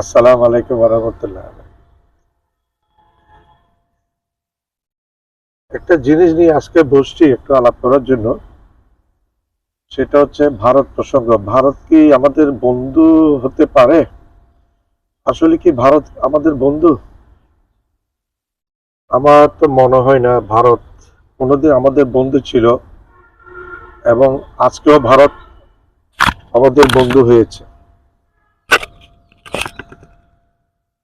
আসসালামু আলাইকুম রহমতুল্লাহ একটা জিনিস নিয়ে আজকে বসছি একটু আলাপ করার জন্য, সেটা হচ্ছে ভারত প্রসঙ্গ। ভারত কি আমাদের বন্ধু হতে পারে? আসলে কি ভারত আমাদের বন্ধু? আমার তো মনে হয় না ভারত কোনোদিন আমাদের বন্ধু ছিল, এবং আজকেও ভারত আমাদের বন্ধু হয়েছে।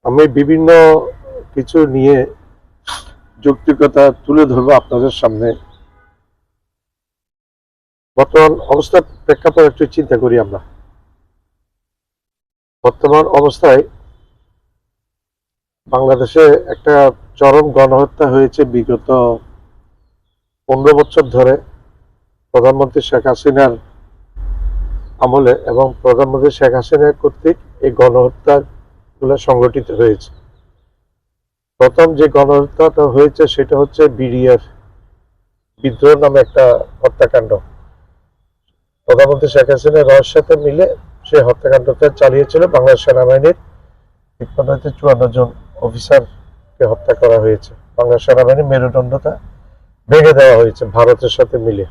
আমি বিভিন্ন কিছু নিয়ে যৌক্তিকতা তুলে ধরবো আপনাদের সামনে। বর্তমান অবস্থার প্রেক্ষাপট একটু চিন্তা করি আমরা। বর্তমান অবস্থায় বাংলাদেশে একটা চরম গণহত্যা হয়েছে বিগত পনেরো বছর ধরে। প্রধানমন্ত্রী শেখ হাসিনার আমলে এবং প্রধানমন্ত্রী শেখ হাসিনা কর্তৃক এই গণহত্যা গুলো সংগঠিত হয়েছে। প্রথম যে গণহত্যাটা হয়েছে সেটা হচ্ছে বিডিআর, বিদ্রোহ নামে একটা হত্যাকাণ্ড। প্রধানমন্ত্রী শেখ হাসিনা রয়ের সাথে মিলে সেই হত্যাকাণ্ডটা চালিয়েছিল। বাংলাদেশ সেনাবাহিনীর তিপ্পান্ন চুয়ান্ন জন অফিসারকে হত্যা করা হয়েছে। বাংলাদেশ সেনাবাহিনীর মেরুদণ্ডটা ভেঙে দেওয়া হয়েছে ভারতের সাথে মিলে।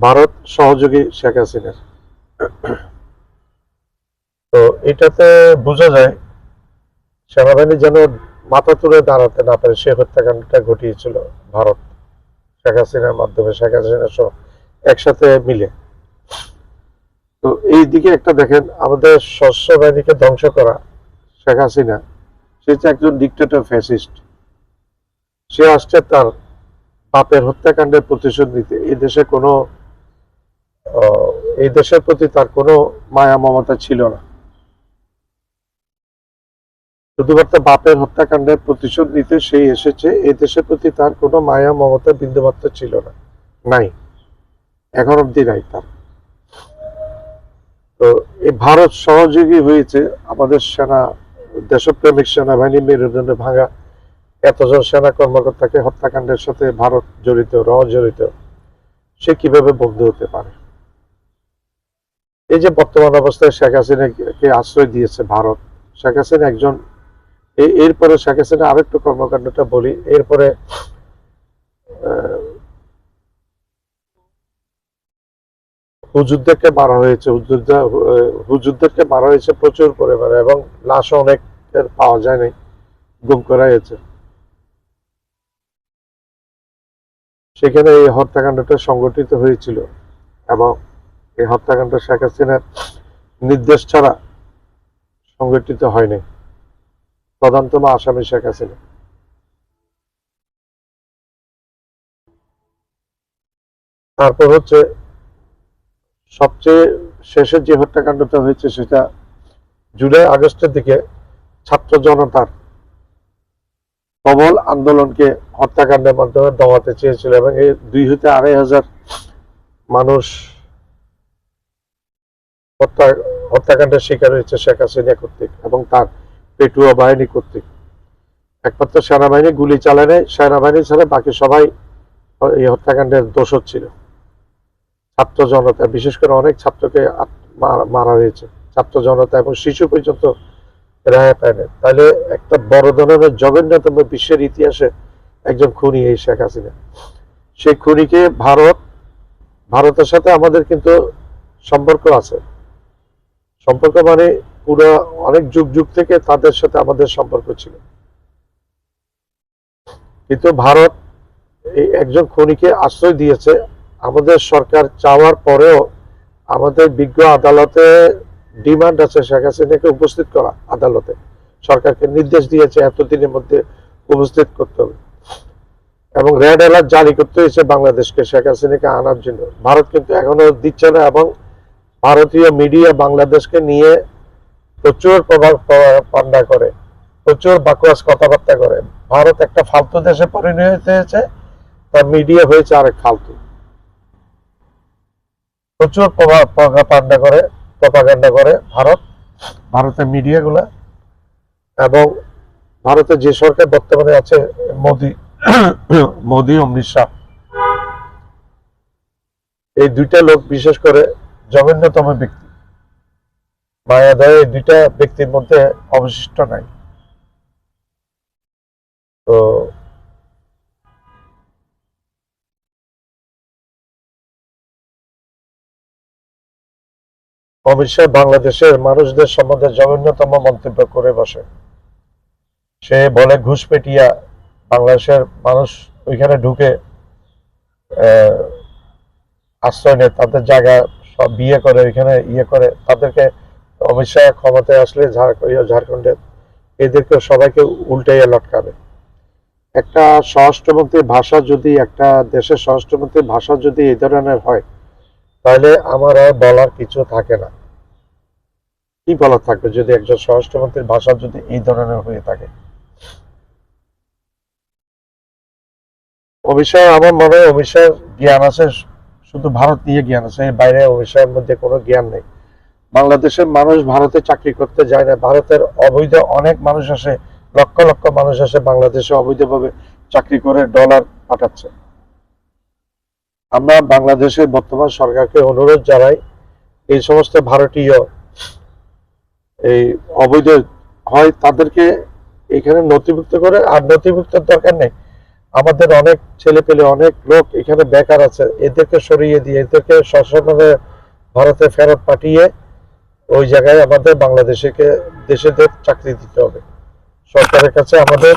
ভারত সহযোগী শেখ হাসিনার। তো এটাতে বোঝা যায়, সেনাবাহিনী যেন মাথা তুলে দাঁড়াতে না পারে সে হত্যাকাণ্ডটা ঘটিয়েছিল ভারত। শেখ হাসিনার মাধ্যমে, শেখ হাসিনা সহ একসাথে মিলে। তো এই দিকে একটা দেখেন, আমাদের সশস্ত্র বাহিনীকে ধ্বংস করা শেখ হাসিনা, সে হচ্ছে একজন ডিক্টেটর ফ্যাসিস্ট সে আসছে তার বাপের হত্যাকাণ্ডের প্রতিশোধ নিতে। এই দেশে কোনো এই দেশের প্রতি তার কোনো মায়া মমতা ছিল না। শুধুমাত্র বাপের হত্যাকাণ্ডের প্রতিশোধ নিতে সেই এসেছে এই দেশের প্রতি তার কোনো মায়া, মমতা, বিন্দুমাত্র ছিল না। নাই। এখন অব্দি নাই তার। তো এই ভারত সহযোগী হয়েছে, আমাদের সেনা, দেশপ্রেমিক সেনাবাহিনী মেরুদণ্ড ভাঙা, এতজন সেনা কর্মকর্তাকে হত্যাকাণ্ডের সাথে ভারত জড়িত র জড়িত সে কীভাবে বন্ধু হতে পারে? এই যে বর্তমান অবস্থায় শেখ হাসিনাকে আশ্রয় দিয়েছে ভারত, শেখ হাসিনা একজন এ- এরপরে শেখ হাসিনা আরেকটু কর্মকাণ্ডটা বলি। এরপরে হুজুরদেরকে মারা হয়েছে। হুজুরদেরকে মারা হয়েছে প্রচুর পরিমাণে এবং লাশ অনেকের পাওয়া যায় নাই গুম করা হয়েছে। সেখানে এই হত্যাকাণ্ডটা সংগঠিত হয়েছিল এবং এই হত্যাকাণ্ড শেখ হাসিনার নির্দেশ ছাড়া সংগঠিত হয়নি। প্রধানতম আসামি শেখ হাসিনা। তারপর হচ্ছে সবচেয়ে শেষের যে হত্যাকাণ্ডটা হয়েছে সেটা জুলাই আগস্টের দিকে ছাত্র জনতার প্রবল আন্দোলনকে হত্যাকাণ্ডের মাধ্যমে দমাতে চেয়েছিল এবং এই দুই হতে আড়াই হাজার মানুষ হত্যা হত্যাকাণ্ডের শিকার হয়েছে শেখ হাসিনা কর্তৃক এবং তার পেটুয়া বাহিনী কর্তৃক। একমাত্র সেনাবাহিনী গুলি চালায় নাই, সেনাবাহিনী ছাড়া বাকি সবাই এই হত্যাকাণ্ডের দোষর ছিল। ছাত্র জনতা, বিশেষ করে অনেক ছাত্রকে মারা হয়েছে। ছাত্র জনতা এবং শিশু পর্যন্ত রেহাই পায় না তাহলে একটা বড় ধরনের জঘন্যতম বিশ্বের ইতিহাসে একজন খুনি এই শেখ হাসিনা। সেই খুনিকে ভারত ভারতের সাথে আমাদের কিন্তু সম্পর্ক আছে। সম্পর্ক মানে পুরো অনেক যুগ যুগ থেকে তাদের সাথে আমাদের সম্পর্ক ছিল। কিন্তু ভারত এই একজন খনিকে আশ্রয় দিয়েছে। আমাদের সরকার চাওয়ার পরেও আমাদের বিজ্ঞ আদালতে ডিমান্ড আছে শেখ হাসিনাকে উপস্থিত করা আদালতে। সরকারকে নির্দেশ দিয়েছে এতদিনের মধ্যে উপস্থিত করতে হবে। এবং রেড অ্যালার্ট জারি করতে হয়েছে বাংলাদেশকে শেখ হাসিনাকে আনার জন্য। ভারত কিন্তু এখনও দিচ্ছে না এবং ভারতীয় মিডিয়া বাংলাদেশকে নিয়ে প্রচুর প্রভাব পান্ডা করে, প্রচুর বাকওয়াস কথাবার্তা করে। ভারত একটা ফালতু দেশে পরিণত হয়েছে, তার মিডিয়া হয়েছে আরেক ফালতু। প্রচুর প্রভাব পান্ডা করে প্রপাগান্ডা করে ভারত, ভারতের মিডিয়াগুলা এবং ভারতের যে সরকার বর্তমানে আছে, মোদি মোদি অমিত শাহ। এই দুইটা লোক বিশেষ করে জঘন্যতম ব্যক্তি। মায়াদয় এই দুইটা ব্যক্তির মধ্যে অবশিষ্ট নাই। তো শাহ বাংলাদেশের মানুষদের সম্বন্ধে জঘন্যতম মন্তব্য করে বসে। সে বলে, ঘুষ পেটিয়া বাংলাদেশের মানুষ ওইখানে ঢুকে আশ্রয় নেয়, তাদের জায়গা সব বিয়ে করে, ওইখানে ইয়ে করে, তাদেরকে অমিত শাহ ক্ষমতায় আসলে ইয়ে ঝাড়খণ্ডে এদেরকে সবাইকে উল্টাইয়া লটকাবে। একটা স্বরাষ্ট্রমন্ত্রীর ভাষা যদি, একটা দেশের স্বরাষ্ট্রমন্ত্রীর ভাষা যদি এই ধরনের হয়, তাহলে আমার আর বলার কিছু থাকে না। কি বলার থাকবে যদি একজন স্বরাষ্ট্রমন্ত্রীর ভাষা যদি এই ধরনের হয়ে থাকে? শাহ, আমার মনে হয় শাহের জ্ঞান আছে, শুধু ভারত নিয়ে জ্ঞান আছে বাইরে শাহের মধ্যে কোনো জ্ঞান নেই। বাংলাদেশের মানুষ ভারতে চাকরি করতে যায় না। ভারতের অবৈধ অনেক মানুষ আসে, লক্ষ লক্ষ মানুষ আসে বাংলাদেশে অবৈধভাবে চাকরি করে ডলার পাঠাচ্ছে। আমরা বাংলাদেশের বর্তমান সরকারকে অনুরোধ জানাই, এই সমস্ত ভারতীয় এই অবৈধ হয় তাদেরকে এখানে নথিভুক্ত করে, আর নথিভুক্তের দরকার নেই। আমাদের অনেক ছেলে পেলে অনেক লোক এখানে বেকার আছে, এদেরকে সরিয়ে দিয়ে, এদেরকে সসম্মানে ভারতে ফেরত পাঠিয়ে ওই জায়গায় আমাদের বাংলাদেশকে দেশেদের চাকরি দিতে হবে। সরকারের কাছে আমাদের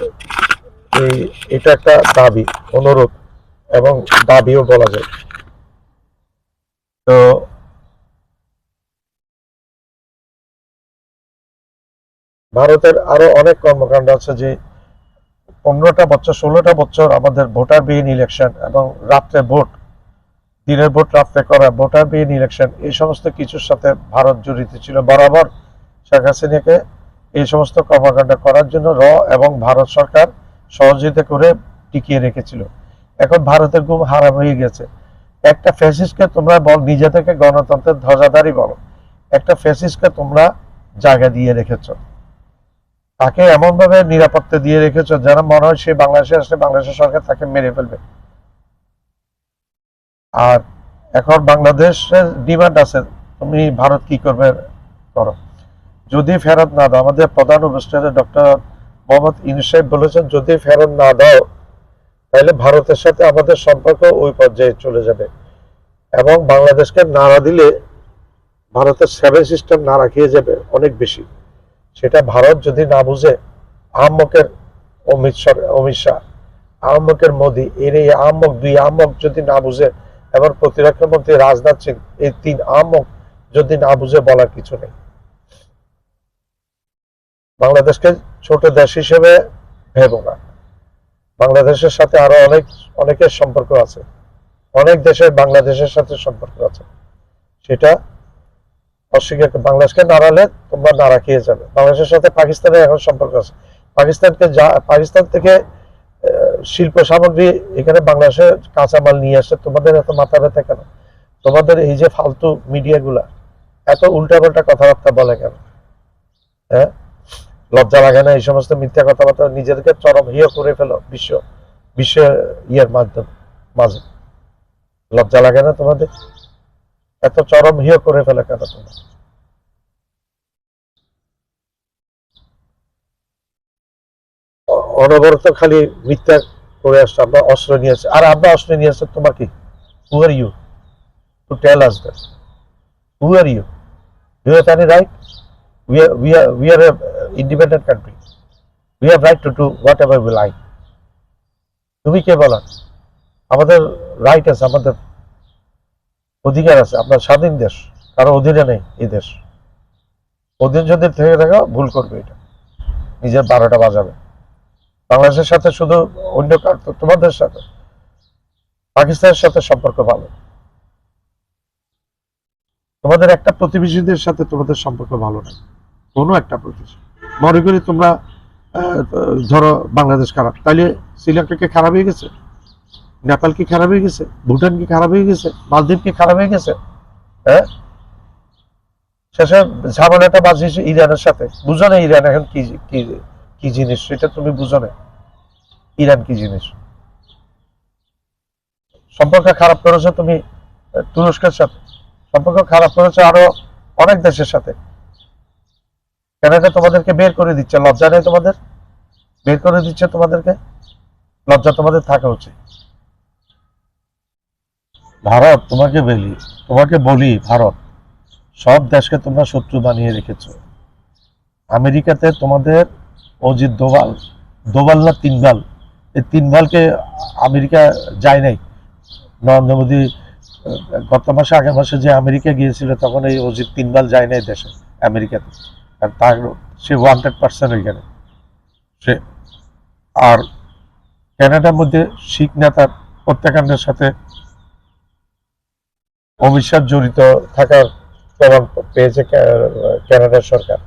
এই, এটা একটা দাবি, অনুরোধ, এবং দাবিও বলা যায়। তো ভারতের আরও অনেক কর্মকাণ্ড আছে যে, পনেরোটা বছর, ষোলোটা বছর আমাদের ভোটার বিহীন ইলেকশন এবং রাত্রে ভোট। দিনের ভোট রাত্রে করা ভোটার বিহীন ইলেকশন এই সমস্ত কিছুর সাথে ভারত জড়িত ছিল বরাবর। শেখ হাসিনাকে এই সমস্ত কর্মকাণ্ড করার জন্য র এবং ভারত সরকার সহযোগিতা করে টিকিয়ে রেখেছিল। এখন ভারতের ঘুম হারাম হয়ে গেছে। একটা ফ্যাসিস্টকে তোমরা বল, নিজে থেকে গণতন্ত্রের ধ্বজাধারী বলো। একটা ফ্যাসিস্টকে তোমরা জায়গা দিয়ে রেখেছ। তাকে এমন ভাবে নিরাপত্তা দিয়ে রেখেছো যেন মনে হয় সে বাংলাদেশে আসলে বাংলাদেশের সরকার তাকে মেরে ফেলবে। আর এখন বাংলাদেশের ডিমান্ড আছে, তুমি ভারত কি করবে করো। যদি ফেরত না দাও, আমাদের প্রধান উপদেষ্টা ডক্টর মোহাম্মদ ইউনুস সাহেব বলেছেন, যদি ফেরত না দাও, তাহলে ভারতের সাথে আমাদের সম্পর্ক ওই পর্যায়ে চলে যাবে। এবং বাংলাদেশকে নাড়া দিলে ভারতের সেভেন সিস্টেম নাড়া খেয়ে যাবে অনেক বেশি। সেটা ভারত যদি না বুঝে আহম্মকের অমিত সর- অমিত শাহ আহম্মকের মোদী, এর এই আহম্মক দুই আহম্মক যদি না বুঝে এবং প্রতিরক্ষা মন্ত্রী রাজনাথ সিং, এই তিন আহম্মক যদি না বুঝে বলার কিছু নেই। বাংলাদেশকে ছোট দেশ হিসেবে ভেব না। বাংলাদেশের সাথে আরও অনেক, অনেকের সম্পর্ক আছে। অনেক দেশের বাংলাদেশের সাথে সম্পর্ক আছে। সেটা অস্বীকার বাংলাদেশকে নাড়ালে তোমরা নাড়া খেয়ে যাবে। বাংলাদেশের সাথে পাকিস্তানের এখন সম্পর্ক আছে। পাকিস্তানকে যা পাকিস্তান থেকে শিল্প সামগ্রী এখানে বাংলাদেশে কাঁচামাল নিয়ে আসে, তোমাদের এত মাথা ব্যথা কেন? তোমাদের এই যে ফালতু মিডিয়াগুলা, এত উল্টাপাল্টা কথাবার্তা বলে কেন? হ্যাঁ? লজ্জা লাগে না এই সমস্ত মিথ্যা কথাবার্তা? নিজেদেরকে চরম হিয় করে ফেলো বিশ্ব বিশ্ব ইয়ের মাধ্যম, মাঝে। লজ্জা লাগে না তোমাদের? এত চরম হিয় করে ফেলে কেন তোমরা? অনবরত খালি মিথ্যা করে আসছো আমরা অস্ত্র নিয়ে আসছি। আর আমরা অস্ত্র নিয়ে আসছি তোমার কি? Who are you to tell us that who are you you have any right we are we are we a uh, independent country. We have right to do whatever we like. তুমি কে বলা? আমাদের right আছে আমাদের অধিকার আছে আমরা স্বাধীন দেশ কারও অধীনে নেই এই দেশ। অধীন যদি থেকে থাকো ভুল করবে এটা। নিজের বারোটা বাজাবে। বাংলাদেশের সাথে শুধু অন্য তোমাদের সাথে? পাকিস্তানের সাথে সম্পর্ক ভালো। তোমাদের একটা প্রতিবেশীদের সাথে তোমাদের সম্পর্ক ভালো না। কোনো একটা প্রতিবেশী। মনে করি তোমরা ধরো বাংলাদেশ খারাপ। তাইলে শ্রীলঙ্কা কি খারাপ হয়ে গেছে? নেপাল কি খারাপ হয়ে গেছে? ভুটান কি খারাপ হয়ে গেছে? মালদ্বীপ কি খারাপ হয়ে গেছে? হ্যাঁ? শেষে ঝামেলাটা বাজিয়েছে ইরানের সাথে। বুঝো না ইরান এখন কি কি কি জিনিস? সেটা তুমি বুঝো না। ইরান কি জিনিস? সম্পর্ক খারাপ করেছ তুমি তুরস্কের সাথে। সম্পর্ক খারাপ করেছ আরও অনেক দেশের সাথে। কানাডা তোমাদেরকে বের করে দিচ্ছে, লজ্জা নেই তোমাদের? বের করে দিচ্ছে তোমাদেরকে? লজ্জা তোমাদের থাকা উচিত। ভারত, তোমাকে বলি তোমাকে বলি, ভারত, সব দেশকে তোমরা শত্রু বানিয়ে রেখেছো। আমেরিকাতে তোমাদের অজিত দোভাল। দোভাল না তিনভাল এই তিনভালকে আমেরিকা যায় নাই। নরেন্দ্র মোদী গত মাসে, আগের মাসে যে আমেরিকা গিয়েছিল, তখন এই অজিত তিনভাল যায় নাই দেশে, আমেরিকাতে। আর তার, সে ওয়ান্টেড পার্সন ওইখানে সে, আর ক্যানাডার মধ্যে শিখ নেতার হত্যাকাণ্ডের সাথে অমিত জড়িত থাকার প্রমাণ পেয়েছে ক্যা- ক্যানাডার সরকার।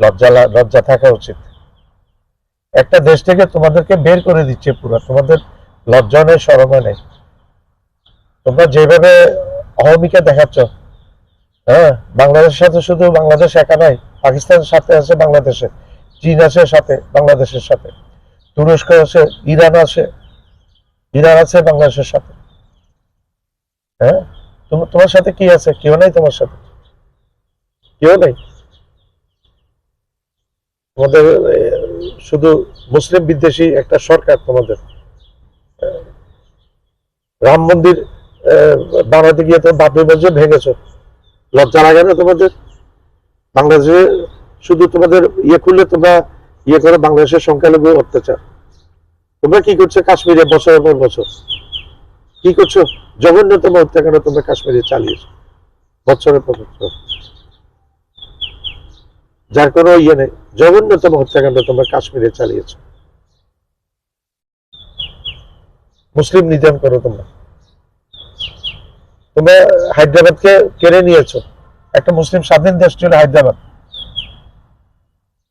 লজ্জা লজ্জা থাকা উচিত। একটা দেশ থেকে তোমাদেরকে বের করে দিচ্ছে পুরো। তোমাদের লজ্জা নেই সরমা নেই। তোমরা যেভাবে অহমিকা দেখাচ্ছ হ্যাঁ? বাংলাদেশের সাথে শুধু বাংলাদেশ একা নাই, পাকিস্তানের সাথে আছে বাংলাদেশে, চীন আছে সাথে, বাংলাদেশের সাথে। তুরস্ক আছে, ইরান আছে ইরান আছে, বাংলাদেশের সাথে। হ্যাঁ? তোমার সাথে কি আছে? কেউ নাই তোমার সাথে। কেউ নেই? তোমাদের এ, শুধু মুসলিম বিদ্বেষী একটা সরকার তোমাদের। রাম মন্দির বানাতে গিয়ে তো বাবরি মসজিদ ভেঙেছো। লজ্জা লাগে না তোমাদের? বাংলাদেশে শুধু তোমাদের ইয়ে করলে তোমরা ইয়ে করে বাংলাদেশের সংখ্যালঘু অত্যাচার। তোমরা কি করছ কাশ্মীরে বছরের পর বছর? কি করছ? জঘন্যতম হত্যাকাণ্ড তোমরা কাশ্মীরে চালিয়েছো? বছরের পর বছর। যার কোনো ইয়ে নেই। জঘন্যতম হত্যাকাণ্ড তোমরা কাশ্মীরে চালিয়েছো। মুসলিম নিধন করো তোমরা। তোমরা হায়দ্রাবাদকে কেড়ে নিয়েছো। একটা মুসলিম স্বাধীন দেশ ছিল হায়দ্রাবাদ।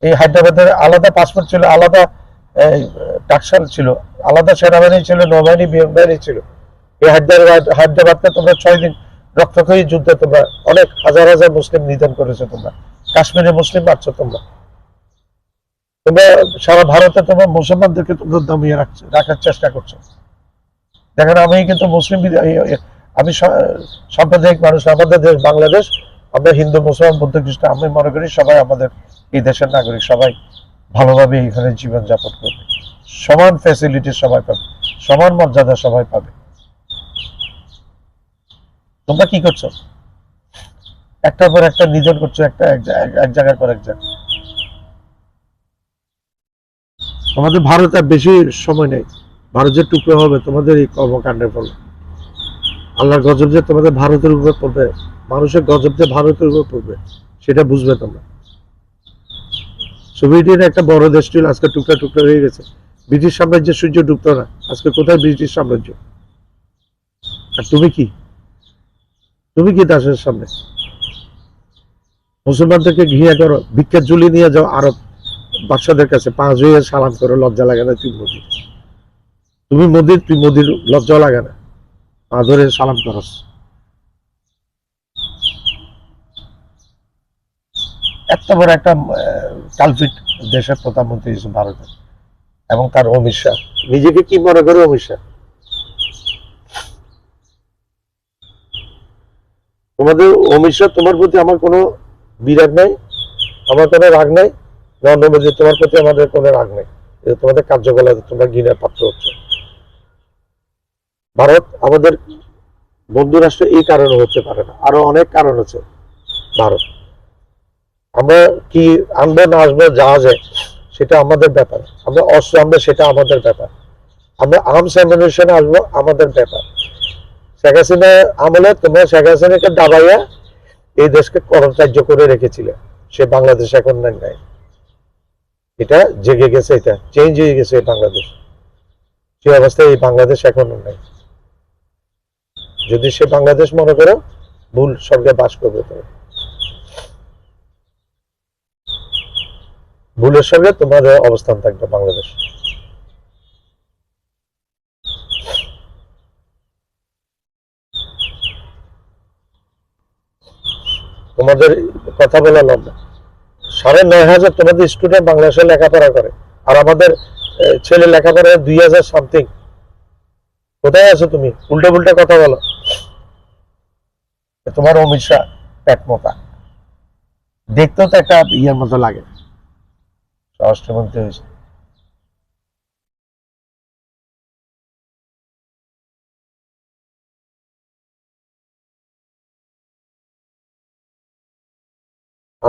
এই হায়দ্রাবাদের আলাদা পাসপোর্ট ছিল আলাদা এই, টাকসাল ছিল আলাদা সেনাবাহিনী ছিল নৌবাহিনী বিমান বাহিনী ছিল। এই হায়দ্রাবাদ হায়দ্রাবাদকে তোমরা ছয় দিন রক্তক্ষয়ী যুদ্ধে তোমরা অনেক হাজার হাজার মুসলিম নিধন করেছ তোমরা। কাশ্মীরে মুসলিম মারছো তোমরা। তোমরা সারা ভারতে তোমরা মুসলমানদেরকে তোমরা দমিয়ে রাখছো রাখার চেষ্টা করছ। দেখেন আমি কিন্তু মুসলিম আমি সাম্প্রদায়িক মানুষ, আমাদের দেশ বাংলাদেশ, আমরা হিন্দু, মুসলমান, বৌদ্ধ, খ্রিস্টান, আমি মনে করি সবাই আমাদের এই দেশের নাগরিক, সবাই ভালোভাবে এখানে জীবন যাপন করবে। সমান ফ্যাসিলিটি সবাই পাবে, সমান মর্যাদা সবাই পাবে। তোমরা কি করছ? একটার পর একটা নিধন করছ, একটা এক জায়গার পর এক জায়গা। তোমাদের ভারত আর বেশি সময় নেই। ভারত যে টুকরো হবে, তোমাদের এই কর্মকাণ্ডের ফলে। আল্লাহর গজব যে তোমাদের ভারতের উপর পড়বে, মানুষের গজব যে ভারতের উপর পড়বে, সেটা বুঝবে তোমরা। সোভিয়েত ইউনিয়ন একটা বড় দেশ ছিল, আজকে টুকরা টুকরা হয়ে গেছে। ব্রিটিশ সাম্রাজ্যের সূর্য ডুবতো না, আজকে কোথায় ব্রিটিশ সাম্রাজ্য? আর তুমি কি? তুমি কি দাসের সামনে? মুসলমানদেরকে ঘিরে করো ভিক্ষা ঝুলি নিয়ে যাও আরব বাদশাদের কাছে পাঁচ হয়ে সালাম করো, লজ্জা লাগে না, তুই মোদির। তুমি মোদির, তুই মোদির লজ্জা লাগে না। পা ধরে সালাম করস এত বড় একটা কালফিট দেশের প্রধানমন্ত্রী হিসেবে ভারতের এবং তার অমিত শাহ। নিজেকে কি মনে করে অমিত শাহ? তোমাদের অমিত শাহ, তোমার প্রতি আমার কোনো বিরাগ নাই, আমার কোনো রাগ নাই, নরেন্দ্র তোমার প্রতি আমাদের কোনো রাগ নাই। তোমাদের কার্যকলাপ, তোমরা ঘৃণার পাত্র হচ্ছে। ভারত আমাদের বন্ধু রাষ্ট্র, এই কারণে হতে পারে না। আরও অনেক কারণ আছে ভারত। আমরা কি আনব, না আসব জাহাজে সেটা আমাদের ব্যাপার। আমরা অস্ত্র আনব, সেটা আমাদের ব্যাপার। আমরা আর্মস অ্যামিনেশনে আসব, আমাদের ব্যাপার। শেখ হাসিনা আমলে তোমরা শেখ হাসিনাকে দাবাইয়া এই দেশকে করণকার্য করে রেখেছিলে সে বাংলাদেশ এখন নাই। এটা জেগে গেছে, এটা চেঞ্জ হয়ে গেছে বাংলাদেশ। সে অবস্থায় এই বাংলাদেশ এখন নাই। যদি সে বাংলাদেশ মনে করো, ভুল স্বর্গে বাস করবে তুমি ভুলের সঙ্গে তোমার অবস্থান থাকবে বাংলাদেশ। তোমাদের কথা বলা লম্বা সাড়ে নয় হাজার তোমাদের স্টুডেন্ট বাংলাদেশে লেখাপড়া করে, আর আমাদের ছেলে লেখাপড়া দুই হাজার সামথিং কোথায় আছো তুমি? উল্টো পুল্টা কথা বলো। তোমার অমিত শাহ পেট দেখতেও তো একটা ইয়ের মতো লাগে। স্বরাষ্ট্রমন্ত্রী হয়েছে।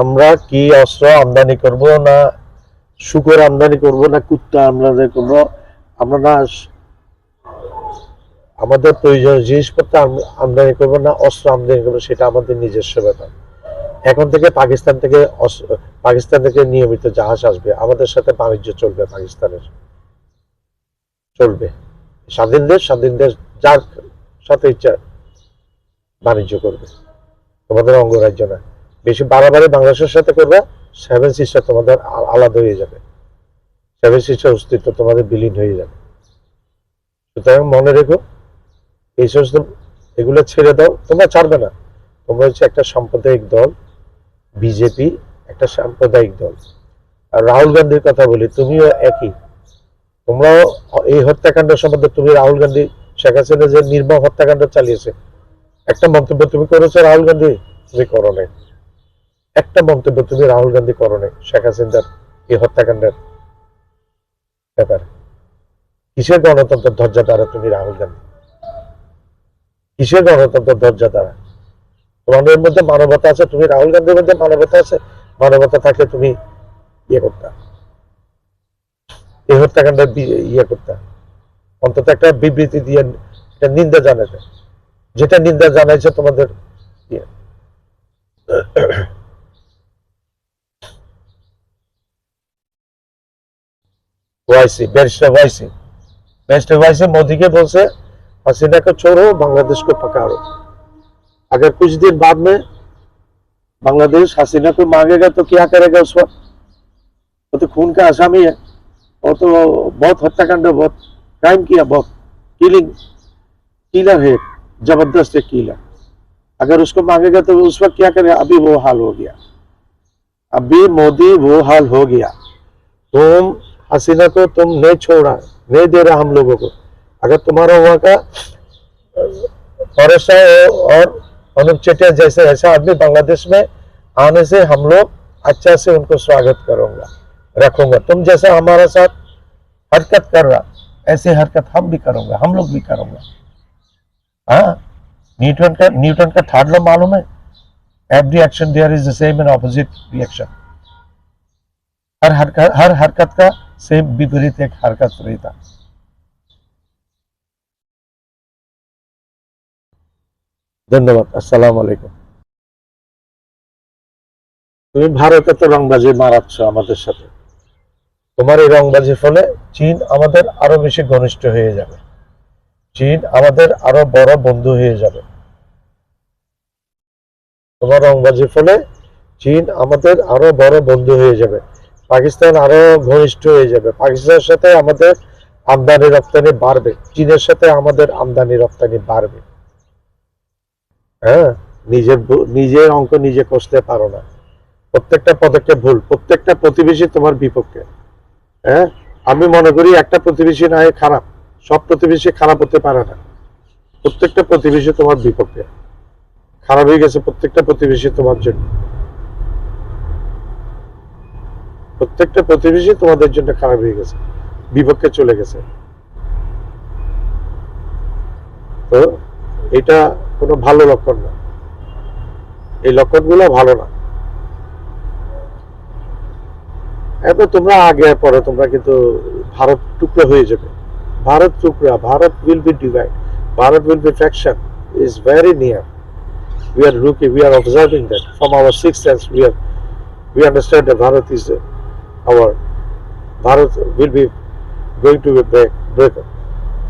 আমরা কি অস্ত্র আমদানি করব না শুকর আমদানি করব না, কুত্তা আমদানি করব, আমরা না আমাদের প্রয়োজনীয় জিনিসপত্র আমদানি করব না, অস্ত্র আমদানি করব, সেটা আমাদের নিজস্ব ব্যাপার। এখন থেকে পাকিস্তান থেকে পাকিস্তান থেকে নিয়মিত জাহাজ আসবে, আমাদের সাথে বাণিজ্য চলবে পাকিস্তানের। চলবে। স্বাধীন দেশ স্বাধীন দেশ যার সাথে ইচ্ছা বাণিজ্য করবে। তোমাদের অঙ্গরাজ্য না বেশি বাড়াবাড়ি বাংলাদেশের সাথে করবে সেভেন সিস্টার তোমাদের আলাদা হয়ে যাবে। সেভেন সিস্টার অস্তিত্ব তোমাদের বিলীন হয়ে যাবে। সুতরাং মনে রেখো, এই সমস্ত এগুলো ছেড়ে দাও, তোমরা ছাড়বে না। তোমরা হচ্ছে একটা সাম্প্রদায়িক দল বিজেপি একটা সাম্প্রদায়িক দল। আর রাহুল গান্ধীর কথা বলি, তুমিও একই। তোমরাও এই হত্যাকাণ্ড সম্বন্ধে তুমি রাহুল গান্ধী, শেখ হাসিনা যে নির্মম হত্যাকাণ্ড চালিয়েছে, একটা মন্তব্য তুমি করেছ রাহুল গান্ধী? তুমি করো নাই। একটা মন্তব্য তুমি রাহুল গান্ধী করো শেখ হাসিনার এই হত্যাকাণ্ডের ব্যাপারে। কিসের গণতন্ত্রের ধৈর্য দ্বারা তুমি রাহুল গান্ধী? কিসের গণতন্ত্রের ধৈর্য দ্বারা তোমাদের মধ্যে মানবতা আছে, তুমি রাহুল গান্ধীর মধ্যে মানবতা আছে, মানবতা থাকলে তুমি ইয়ে করতা। এই হত্যাকাণ্ডের ইয়ে করতা। অন্তত একটা বিবৃতি দিয়ে নিন্দা জানাতে। যেটা নিন্দা জানাইছে তোমাদের ইয়ে। ওয়াইসি बैरिस्टर वाइसी बैरिस्टर वाइसी मोदी के बोल से हसीना को छोड़ो बांग्लादेश को पकाड़ो अगर कुछ दिन बाद में बांग्लादेश हसीना को मांगेगा तो क्या करेगा उस वक्त वो तो खून का आसामी है वो तो बहुत हत्याकांड बहुत क्राइम किया बहुत किलिंग किलर है जबरदस्त एक किलर अगर उसको मांगेगा तो उस वक्त क्या करेगा अभी वो हाल हो गया अभी मोदी वो हाल हो गया तुम हसीना को तुम नहीं छोड़ा नहीं दे रहा हम लोगों को। अगर तुम्हारा वहाँ का फॉरेस्ट और अनुप चेटिया जैसे ऐसा आदमी बांग्लादेश में आने से हम लोग अच्छा से उनको स्वागत करूँगा, रखूँगा। तुम जैसा हमारे साथ हरकत कर रहा, ऐसे हरकत हम भी करूँगा, हम लोग भी करूँगा। हाँ न्यूटन का न्यूटन का थर्ड लॉ मालूम है? Every action there is the same and opposite reaction हर हरकत हर हरकत का सेम विपरीत एक हरकत रहता ধন্যবাদ আসসালাম আলাইকুম তুমি ভারতে তো রংবাজি মারাচ্ছ আমাদের সাথে তোমার এই রংবাজির ফলে চীন আমাদের আরো বেশি ঘনিষ্ঠ হয়ে যাবে চীন আমাদের আরো বড় বন্ধু হয়ে যাবে তোমার রংবাজির ফলে চীন আমাদের আরো বড় বন্ধু হয়ে যাবে পাকিস্তান আরও ঘনিষ্ঠ হয়ে যাবে। পাকিস্তানের সাথে আমাদের আমদানি রপ্তানি বাড়বে। চীনের সাথে আমাদের আমদানি রপ্তানি বাড়বে। হ্যাঁ নিজের নিজের অঙ্ক নিজে কষতে পারো না। প্রত্যেকটা পদক্ষেপ ভুল, প্রত্যেকটা প্রতিবেশী তোমার বিপক্ষে। হ্যাঁ আমি মনে করি একটা প্রতিবেশী না খারাপ, সব প্রতিবেশী খারাপ হতে পারে না। প্রত্যেকটা প্রতিবেশী তোমার বিপক্ষে। খারাপ হয়ে গেছে প্রত্যেকটা প্রতিবেশী তোমার জন্য। প্রত্যেকটা প্রতিবেশী তোমাদের জন্য খারাপ হয়ে গেছে বিপক্ষে চলে গেছে। তো এটা কোনো ভালো লক্ষণ না। এই লক্ষণগুলো ভালো না। এরপর তোমরা আগে পরে তোমরা কিন্তু ভারত টুকরো হয়ে যাবে। ভারত টুকরা Bharat will be divide Bharat will be fraction is very near we are looking we are observing that from our sixth sense we are we understand that bharat is uh, our will be going to be break break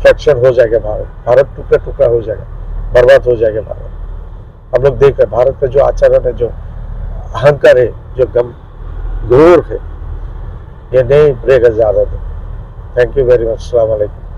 fraction हो जाएगा भारत भारत टुकड़ा टुकड़ा हो जाएगा बर्बाद हो जाएगा भारत हम लोग देख रहे भारत का जो आचरण है जो अहंकार है जो गम घोर है ये नहीं ब्रेक ज़्यादा थैंक यू वेरी मच अलैकुम